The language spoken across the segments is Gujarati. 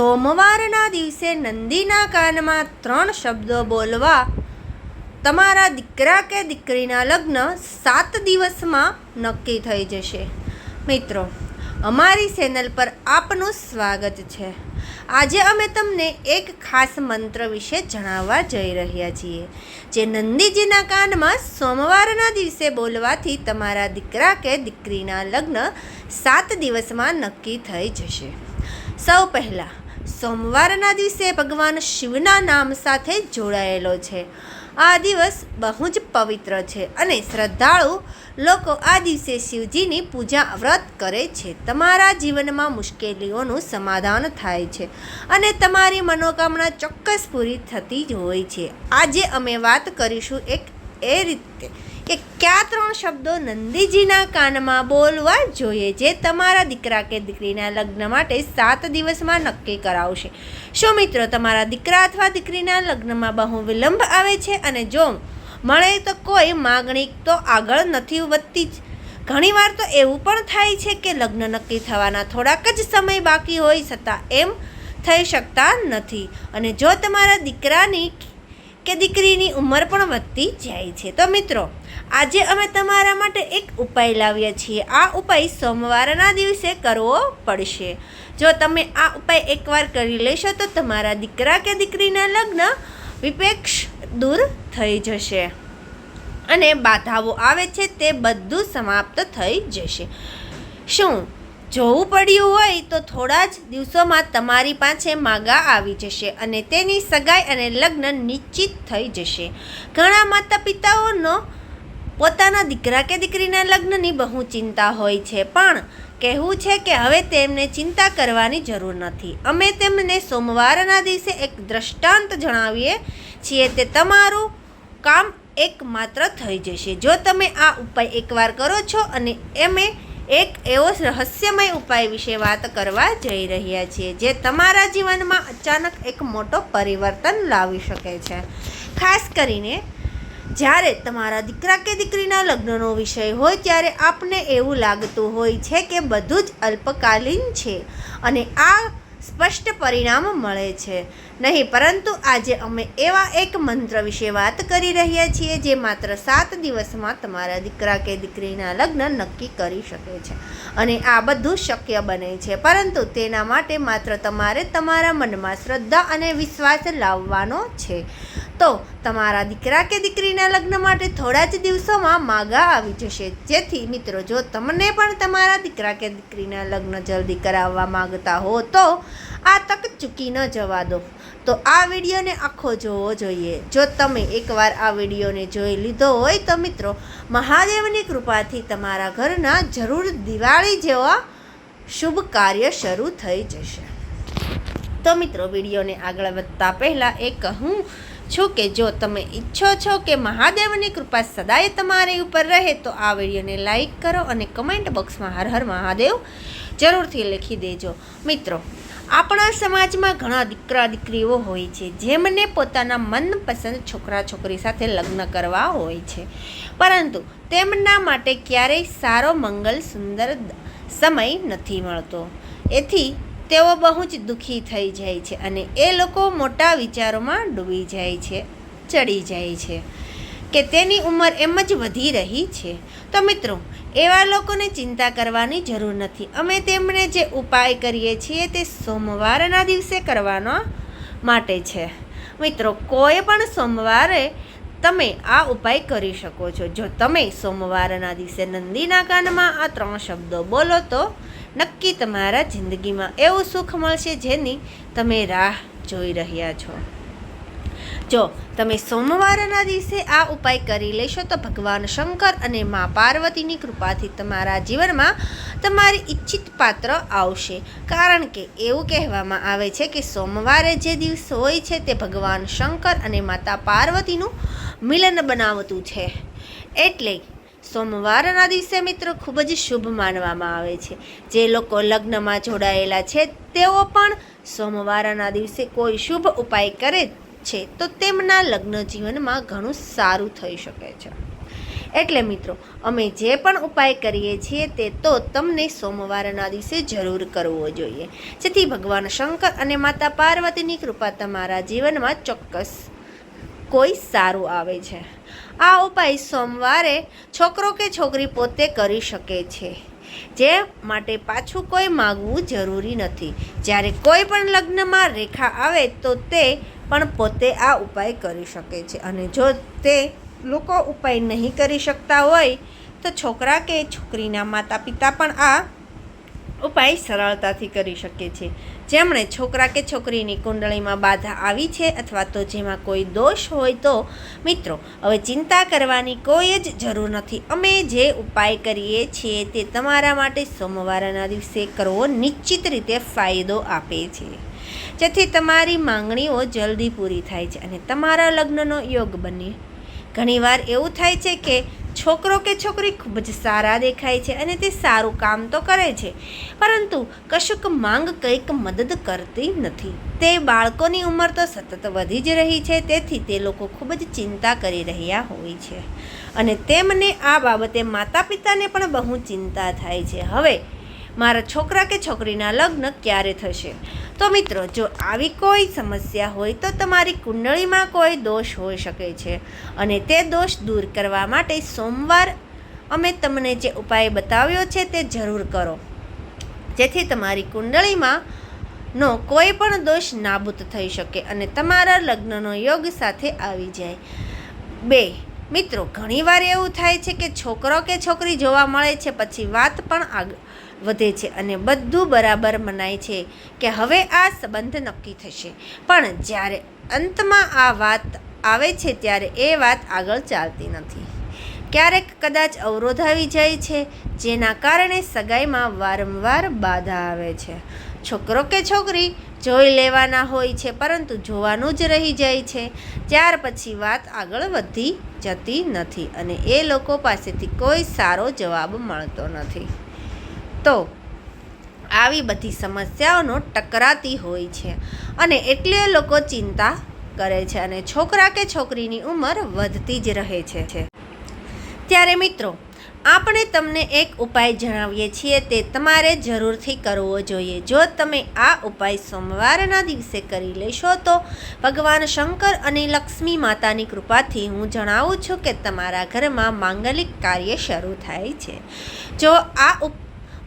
સોમવારના દિવસે નંદીના કાનમાં ત્રણ શબ્દો બોલવા, તમારા દીકરા કે દીકરીના લગ્ન સાત દિવસમાં નક્કી થઈ જશે. મિત્રો, અમારી ચેનલ પર આપનું સ્વાગત છે. આજે અમે તમને એક ખાસ મંત્ર વિશે જણાવવા જઈ રહ્યા છીએ, જે નંદીજીના કાનમાં સોમવારના દિવસે બોલવાથી તમારા દીકરા કે દીકરીના લગ્ન સાત દિવસમાં નક્કી થઈ જશે. સૌ પહેલાં સોમવારના દિવસે ભગવાન શિવના નામ સાથે જોડાયેલો છે. આ દિવસ બહુ જ પવિત્ર છે અને શ્રદ્ધાળુ લોકો આ દિવસે શિવજીની પૂજા વ્રત કરે છે. તમારા જીવનમાં મુશ્કેલીઓનું સમાધાન થાય છે અને તમારી મનોકામના ચોક્કસ પૂરી થતી જ હોય છે. આજે અમે વાત કરીશું એક એ રીતે કે કયા ત્રણ શબ્દો નંદીજીના કાનમાં બોલવા જોઈએ? જે તમારા દીકરા કે દીકરીના લગ્ન માટે સાત દિવસમાં નક્કી કરાવશે. શું મિત્રો, તમારા દીકરા અથવા દીકરીના લગ્નમાં બહુ વિલંબ આવે છે? અને જો મળે તો કોઈ માગણી તો આગળ નથી વધતી જ. ઘણીવાર તો એવું પણ થાય છે કે લગ્ન નક્કી થવાના થોડાક જ સમય બાકી હોય છતાં એમ થઈ શકતા નથી. અને જો તમારા દીકરાની કે દીકરીની ઉંમર પણ વધતી જાય છે. તો મિત્રો, આજે અમે તમારા માટે એક ઉપાય લાવ્યા છીએ. આ ઉપાય સોમવારના દિવસે કરવો પડશે. જો તમે આ ઉપાય એકવાર કરી લેશો તો તમારા દીકરા કે દીકરીના લગ્ન વિપેક્ષ દૂર થઈ જશે અને બાધાઓ આવે છે તે બધું સમાપ્ત થઈ જશે. શું? જોવું પડ્યું હોય તો થોડા જ દિવસોમાં તમારી પાસે માગા આવી જશે અને તેની સગાઈ અને લગ્ન નિશ્ચિત થઈ જશે. ઘણા માતા પિતાઓનો પોતાના દીકરા કે દીકરીના લગ્નની બહુ ચિંતા હોય છે, પણ કહેવું છે કે હવે તેમને ચિંતા કરવાની જરૂર નથી. અમે તેમને સોમવારના દિવસે એક દ્રષ્ટાંત જણાવીએ છીએ, તે તમારું કામ એકમાત્ર થઈ જશે. જો તમે આ ઉપાય એકવાર કરો છો અને એમે એક એવો રહસ્યમય ઉપાય વિશે વાત કરવા જઈ રહ્યા છીએ, જે તમારા જીવનમાં અચાનક એક મોટો પરિવર્તન લાવી શકે છે. ખાસ કરીને, જ્યારે તમારા દીકરા કે દીકરીના લગ્નનો વિષય હોય, ત્યારે આપને એવું લાગતું હોય છે કે બધું જ અલ્પકાલીન છે. અને આ સ્પષ્ટ પરિણામ મળે છે. નહીં, પરંતુ આજે અમે એવા એક મંત્ર વિશે વાત કરી રહ્યા છીએ જે માત્ર સાત દિવસમાં તમારા દીકરા કે દીકરીના લગ્ન નક્કી કરી શકે છે અને આ બધું શક્ય બને છે. પરંતુ તેના માટે માત્ર તમારે તમારા મનમાં શ્રદ્ધા અને વિશ્વાસ લાવવાનો છે. તો તમારા દીકરા કે દીકરીના લગ્ન માટે થોડા જ દિવસોમાં માગા આવી જશે. જેથી મિત્રો, જો તમને પણ તમારા દીકરા કે દીકરીના લગ્ન જલ્દી કરાવવા માંગતા હો, તો આ તક ચૂકી ન જવા દો. તો આ વિડીયોને આખો જોવો જોઈએ. જો તમે એકવાર આ વિડીયોને જોઈ લીધો હોય, તો મિત્રો, મહાદેવની કૃપાથી તમારા ઘરના જરૂર દિવાળી જેવા શુભ કાર્ય શરૂ થઈ જશે. તો મિત્રો, વિડીયોને આગળ વધતા પહેલાં એ કહું છું કે જો તમે ઈચ્છો છો કે મહાદેવની કૃપા સદાય તમારી ઉપર રહે, તો આ વિડીયોને લાઈક કરો અને કમેન્ટ બોક્સમાં હર હર મહાદેવ જરૂરથી લખી દેજો. મિત્રો, આપણા સમાજમાં ઘણા દીકરા દીકરીઓ હોય છે, જેમને પોતાના મનપસંદ છોકરા છોકરી સાથે લગ્ન કરવા હોય છે. પરંતુ તેમના માટે ક્યારેય સારો મંગલ સુંદર સમય નથી મળતો. એથી તેઓ બહુ જ દુઃખી થઈ જાય છે અને એ લોકો મોટા વિચારોમાં ડૂબી જાય છે, ચડી જાય છે કે તેની ઉંમર એમ જ વધી રહી છે. તો મિત્રો, એવા લોકોને ચિંતા કરવાની જરૂર નથી. અમે તેમને જે ઉપાય કરીએ છીએ તે સોમવારના દિવસે કરવાનો માટે છે. મિત્રો, કોઈ પણ સોમવારે તમે આ ઉપાય કરી શકો છો. જો તમે સોમવારના દિવસે નંદીના કાનમાં આ ત્રણ શબ્દો બોલો તો નક્કી તમારા જિંદગીમાં એવું સુખ મળશે જેની તમે રાહ જોઈ રહ્યા છો. જો તમે સોમવારના દિવસે આ ઉપાય કરી લેશો તો ભગવાન શંકર અને મા પાર્વતીની કૃપાથી તમારા જીવનમાં તમારી ઈચ્છિત પાત્ર આવશે. કારણ કે એવું કહેવામાં આવે છે કે સોમવારે જે દિવસ હોય છે તે ભગવાન શંકર અને માતા પાર્વતીનું મિલન બનાવતું છે. એટલે સોમવારના દિવસે મિત્રો ખૂબ જ શુભ માનવામાં આવે છે. જે લોકો લગ્નમાં જોડાયેલા છે, તેઓ પણ સોમવારના દિવસે કોઈ શુભ ઉપાય કરે છે, તો તેમના લગ્ન જીવનમાં ઘણું સારું થઈ શકે છે. એટલે મિત્રો, અમે જે પણ ઉપાય કરીએ છીએ, તે તો તમને સોમવારના દિવસે જરૂર કરવો જોઈએ. જેથી ભગવાન શંકર અને માતા પાર્વતીની કૃપા તમારા જીવનમાં ચોક્કસ કોઈ સારું આવે છે. આ ઉપાય સોમવારે છોકરો કે છોકરી પોતે કરી શકે છે. જે માટે પાછું કોઈ માગવું જરૂરી નથી. જ્યારે કોઈ પણ લગ્નમાં રેખા આવે તો તે પણ પોતે આ ઉપાય કરી શકે છે. અને જો તે લોકો ઉપાય નહીં કરી શકતા હોય તો છોકરા કે છોકરીના માતા પિતા પણ આ ઉપાય સરળતાથી કરી શકે છે. જેમણે છોકરા કે છોકરીની કુંડળીમાં બાધા આવી છે અથવા તો જેમાં કોઈ દોષ હોય તો, મિત્રો, હવે ચિંતા કરવાની કોઈ જ જરૂર નથી. અમે જે ઉપાય કરીએ છીએ તે તમારા માટે સોમવારના દિવસે કરવો નિશ્ચિત રીતે ફાયદો આપે છે. જેથી તમારી માંગણીઓ જલ્દી પૂરી થાય છે અને તમારા લગ્નનો યોગ બને. ઘણીવાર એવું થાય છે કે છોકરો કે છોકરી ખૂબ જ સારા દેખાય છે અને તે સારું કામ તો કરે છે. પરંતુ કશુંક માંગ કંઈક મદદ કરતી નથી. તે બાળકોની ઉંમર તો સતત વધી જ રહી છે, તેથી તે લોકો ખૂબ જ ચિંતા કરી રહ્યા હોય છે. અને તેમને આ બાબતે માતા પિતાને પણ બહુ ચિંતા થાય છે. હવે મારા છોકરા કે છોકરીના લગ્ન ક્યારે થશે? તો મિત્રો, જો આવી કોઈ સમસ્યા હોય તો તમારી કુંડળીમાં કોઈ દોષ હોઈ શકે છે અને તે દોષ દૂર કરવા માટે સોમવાર અમે તમને જે ઉપાય બતાવ્યો છે તે જરૂર કરો. જેથી તમારી કુંડળીમાં નો કોઈ પણ દોષ નાબૂદ થઈ શકે અને તમારા લગ્નનો યોગ સાથે આવી જાય. બે, મિત્રો, ઘણીવાર એવું થાય છે કે છોકરો કે છોકરી જોવા મળે છે, પછી વાત પણ આગળ વધે છે અને બધું બરાબર મનાય છે કે હવે આ સંબંધ નક્કી થશે. પણ જ્યારે અંતમાં આ વાત આવે છે ત્યારે એ વાત આગળ ચાલતી નથી. ક્યારેક કદાચ અવરોધ આવી જાય છે, જેના કારણે સગાઈમાં વારંવાર બાધા આવે છે. છોકરો કે છોકરી જોઈ લેવાના હોય છે, પરંતુ જોવાનું જ રહી જાય છે. ત્યાર પછી વાત આગળ વધી જતી નથી અને એ લોકો પાસેથી કોઈ સારો જવાબ મળતો નથી. તો આવી બધી સમસ્યાઓનો ટકરાતી હોય છે અને એટલે લોકો ચિંતા કરે છે અને છોકરા કે છોકરીની ઉંમર વધતી જ રહે છે. ત્યારે મિત્રો, આપણે તમને એક ઉપાય જણાવીએ છીએ તે તમારે જરૂરથી કરવો જોઈએ. જો તમે આ ઉપાય સોમવારના દિવસે કરી લેશો તો ભગવાન શંકર અને લક્ષ્મી માતાની કૃપાથી હું જણાવું છું કે તમારા ઘરમાં માંગલિક કાર્ય શરૂ થાય છે. જો આ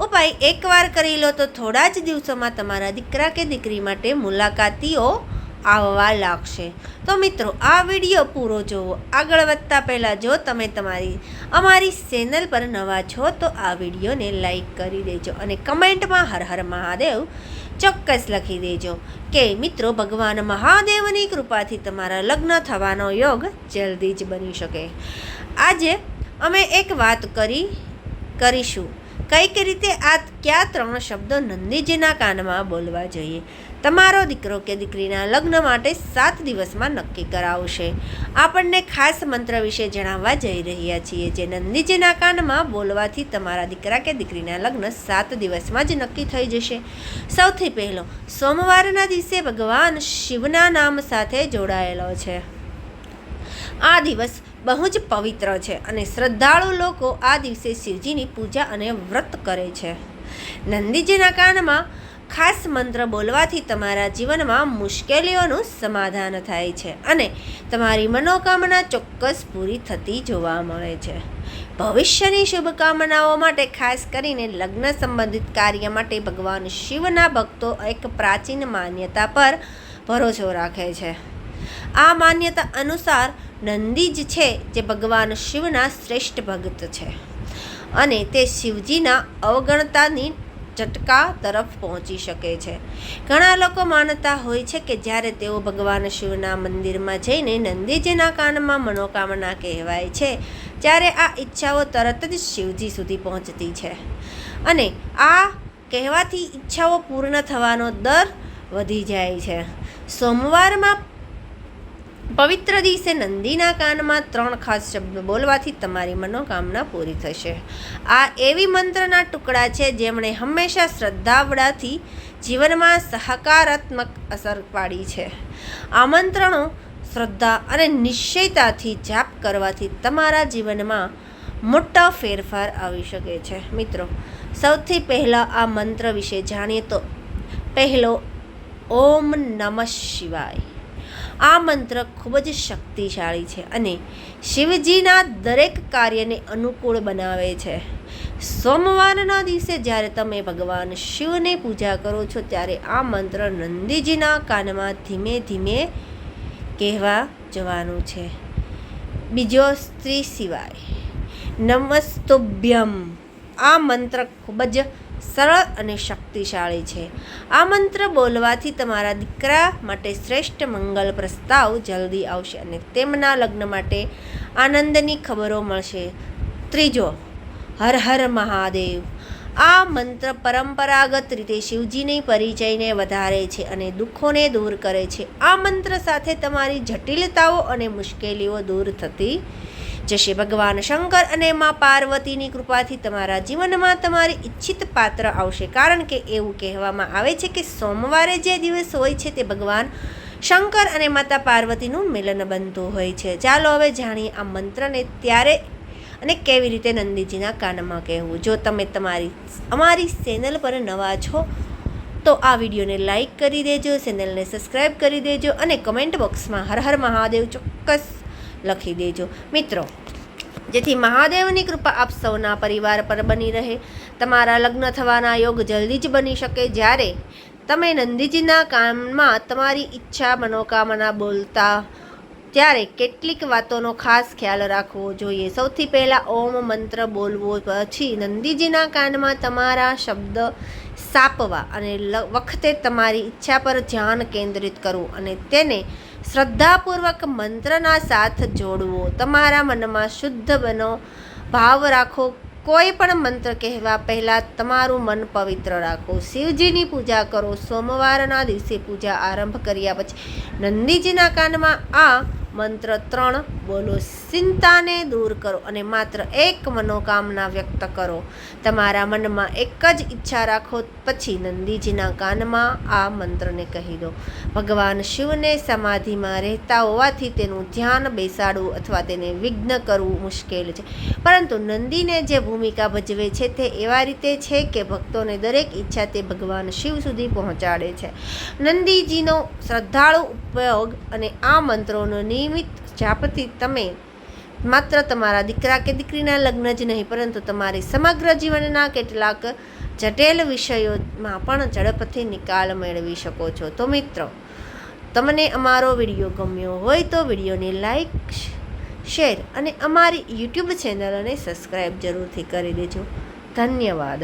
ઉપાય એકવાર કરી લો તો થોડા જ દિવસોમાં તમારા દીકરા કે દીકરી માટે મુલાકાતીઓ આવવા લાગશે. તો મિત્રો, આ વીડિયો પૂરો જોવો. આગળ વધતા પહેલાં જો તમે તમારી, અમારી ચેનલ પર નવા છો, તો આ વિડીયોને લાઈક કરી દેજો અને કમેન્ટમાં હર હર મહાદેવ ચોક્કસ લખી દેજો કે, મિત્રો, ભગવાન મહાદેવની કૃપાથી તમારા લગ્ન થવાનો યોગ જલ્દી જ બની શકે. આજે અમે એક વાત કરી, કરીશું. કંઈક રીતે આ કયા ત્રણ શબ્દો નંદીજીના કાનમાં બોલવા જોઈએ? તમારો દીકરો કે દીકરીના લગ્ન માટે સાત દિવસમાં નક્કી કરાવશે. આપણને ખાસ મંત્ર વિશે જણાવવા જઈ રહ્યા છીએ જે નંદીજીના કાનમાં બોલવાથી તમારા દીકરા કે દીકરીના લગ્ન સાત દિવસમાં જ નક્કી થઈ જશે. સૌથી પહેલો, સોમવારના દિવસે ભગવાન શિવના નામ સાથે જોડાયેલો છે. આ દિવસ બહુ જ પવિત્ર છે અને શ્રદ્ધાળુ લોકો આ દિવસે શિવજીની પૂજા અને વ્રત કરે છે. નંદીજીના કાનમાં ખાસ મંત્ર બોલવાથી તમારા જીવનમાં મુશ્કેલીઓનું સમાધાન થાય છે અને તમારી મનોકામના ચોક્કસ પૂરી થતી જોવા મળે છે. ભવિષ્યની શુભકામનાઓ માટે ખાસ કરીને લગ્ન સંબંધિત કાર્ય માટે ભગવાન શિવના ભક્તો એક પ્રાચીન માન્યતા પર ભરોસો રાખે છે. આ માન્યતા અનુસાર નંદી જ છે જે ભગવાન શિવના શ્રેષ્ઠ ભક્ત છે. અને તે શિવજીના અવગણતાની ચટકા તરફ પહોંચી શકે છે. ઘણા લોકો માનતા હોય છે કે જ્યારે તેઓ ભગવાન શિવના મંદિરમાં જઈને નંદીજીના કાનમાં મનોકામના કહેવાય છે, ત્યારે આ ઈચ્છાઓ તરત જ શિવજી સુધી પહોંચતી છે. અને આ કહેવાથી ઈચ્છાઓ પૂર્ણ થવાનો દર વધી જાય છે. સોમવારમાં પવિત્ર દિવસે નંદીના કાનમાં ત્રણ ખાસ શબ્દ બોલવાથી તમારી મનોકામના પૂરી થશે. આ એવી મંત્રના ટુકડા છે જેમણે હંમેશા શ્રદ્ધાવડાથી જીવનમાં સહકારાત્મક અસર પાડી છે. આ મંત્રનો શ્રદ્ધા અને નિશ્ચયતાથી જાપ કરવાથી તમારા જીવનમાં મોટા ફેરફાર આવી શકે છે. મિત્રો, સૌથી પહેલાં આ મંત્ર વિશે જાણીએ તો પહેલો, ઓમ નમઃ શિવાય. આ મંત્ર ખૂબ જ શક્તિશાળી છે અને શિવજીના દરેક કાર્યને અનુકૂળ બનાવે છે. સોમવારના દિવસે જ્યારે તમે ભગવાન શિવને પૂજા કરો છો, ત્યારે આ મંત્ર નંદીજીના કાનમાં ધીમે ધીમે કહેવા જવાનું છે. બીજો સ્ત્રી સિવાય નમસ્તુભ્યમ. આ મંત્ર ખૂબ જ સરળ અને શક્તિશાળી છે. આ મંત્ર બોલવાથી તમારા દીકરા માટે શ્રેષ્ઠ મંગલ પ્રસ્તાવ જલ્દી આવશે અને તેમના લગ્ન માટે આનંદની ખબરો મળશે. ત્રીજો, હર હર મહાદેવ. આ મંત્ર પરંપરાગત રીતે શિવજીની પરિચયને વધારે છે અને દુઃખોને દૂર કરે છે. આ મંત્ર સાથે તમારી જટિલતાઓ અને મુશ્કેલીઓ દૂર થતી જશે ભગવાન શંકર અને મા પાર્વતીની કૃપાથી તમારા જીવનમાં તમારી ઈચ્છિત પાત્ર આવશે. કારણ કે એવું કહેવામાં આવે છે કે સોમવારે જે દિવસ હોય છે તે ભગવાન શંકર અને માતા પાર્વતીનું મિલન બનતું હોય છે. ચાલો હવે જાણીએ આ મંત્રને ત્યારે અને કેવી રીતે નંદીજીના કાનમાં કહેવું. જો તમે તમારી, અમારી ચેનલ પર નવા છો, તો આ વિડીયોને લાઈક કરી દેજો, ચેનલને સબસ્ક્રાઈબ કરી દેજો અને કમેન્ટ બોક્સમાં હર હર મહાદેવ ચોક્કસ લખી દેજો. મિત્રો, જેથી મહાદેવની કૃપા આપ સૌના પરિવાર પર બની રહે. તમારા લગ્ન થવાના યોગ જલ્દી જ બની શકે. જ્યારે તમે નંદીજીના કામમાં તમારી ઈચ્છા, મનોકામના બોલતા, ત્યારે કેટલીક વાતોનો ખાસ ખ્યાલ રાખવો જોઈએ. સૌથી પહેલાં ઓમ મંત્ર બોલવો, પછી નંદીજીના કાનમાં તમારા શબ્દ સાપવા અને વખતે તમારી ઈચ્છા પર ધ્યાન કેન્દ્રિત કરવું અને તેને શ્રદ્ધાપૂર્વક મંત્રના સાથ જોડવો. તમારા મનમાં શુદ્ધ બનો. ભાવ રાખો. કોઈ પણ મંત્ર કહેવા પહેલાં તમારું મન પવિત્ર રાખો. શિવજીની પૂજા કરો. સોમવારના દિવસે પૂજા આરંભ કર્યા પછી નંદીજીના કાનમાં આ મંત્ર ત્રણ બોલો. ચિંતાને દૂર કરો અને માત્ર એક મનોકામના વ્યક્ત કરો. તમારા મનમાં એક જ ઈચ્છા રાખો, પછી નંદીજીના કાનમાં આ મંત્રને કહી દો. ભગવાન શિવને સમાધિમાં રહેતા હોવાથી તેનું ધ્યાન બેસાડવું અથવા તેને વિઘ્ન કરવું મુશ્કેલ છે. પરંતુ નંદીને જે ભૂમિકા ભજવે છે તે એવા રીતે છે કે ભક્તોને દરેક ઈચ્છા તે ભગવાન શિવ સુધી પહોંચાડે છે. નંદીજીનો શ્રદ્ધાળુ ઉપયોગ અને આ મંત્રોનો નિયમિત જાપથી તમે માત્ર તમારા દીકરા કે દીકરીના લગ્ન જ નહીં, પરંતુ તમારી સમગ્ર જીવનના કેટલાક જટિલ વિષયોમાં પણ ઝડપથી નિકાલ મેળવી શકો છો. તો મિત્રો, તમને અમારો વીડિયો ગમ્યો હોય તો વિડીયોને લાઈક, શેર અને અમારી યુટ્યુબ ચેનલને સબસ્ક્રાઈબ જરૂરથી કરી દેજો. ધન્યવાદ.